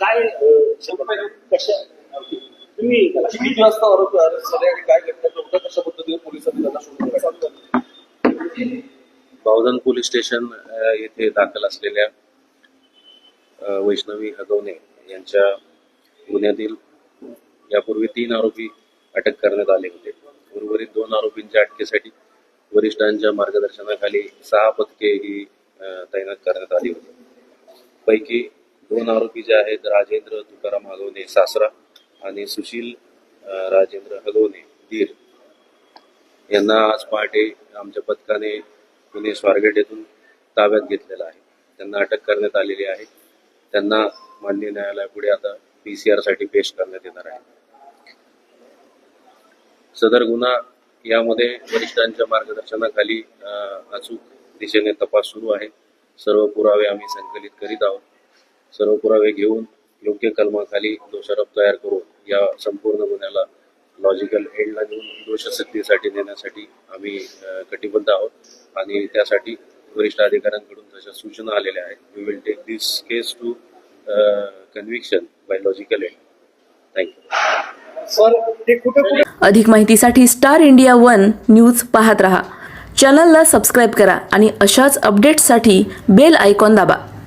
काय कशा police station येथे दाखल असलेल्या वैष्णवी हगवणे यांच्या गुन्ह्यातील यापूर्वी तीन आरोपी अटक करण्यात आले होते. उर्वरित दोन आरोपींच्या अटकेसाठी वरिष्ठांच्या मार्गदर्शनाखाली सहा पथके ही तैनात करण्यात आली होती. पैकी दोन आरोपी जे आहेत राजेंद्र तुकाराम हगवणे सासरा आणि सुशील राजेंद्र हगवणे दीर. यांना आज पहाटे आमच्या पथकाने पुणे स्वारगेट येथून ताब्यात घेतलेला आहे. त्यांना अटक करण्यात आलेली आहे. त्यांना माननीय न्यायालयापुढे आता पी सी आरसाठी पेश करण्यात येणार आहे. सदर गुन्हा यामध्ये वरिष्ठांच्या मार्गदर्शनाखाली अं, अचूक दिशेने तपास सुरू आहे. सर्व पुरावे आम्ही संकलित करीत आहोत. सर्व पुरावे घेऊन योग्य कलमाखाली दोषारोप तयार करून या संपूर्ण गुन्ह्याला लॉजिकल एंडला नेऊन दोषसिद्धीसाठी नेण्यासाठी आम्ही कटिबद्ध आहोत. आणि त्यासाठी वरिष्ठ अधिकाऱ्यांकडून तशा सूचना आलेल्या आहेत. We will take this case to conviction by logical end thank you sir ते कुठे कुठे अधिक माहितीसाठी स्टार इंडिया वन न्यूज पाहत रहा. चॅनलला सबस्क्राईब करा आणि अशाच अपडेट्ससाठी बेल आयकॉन दाबा.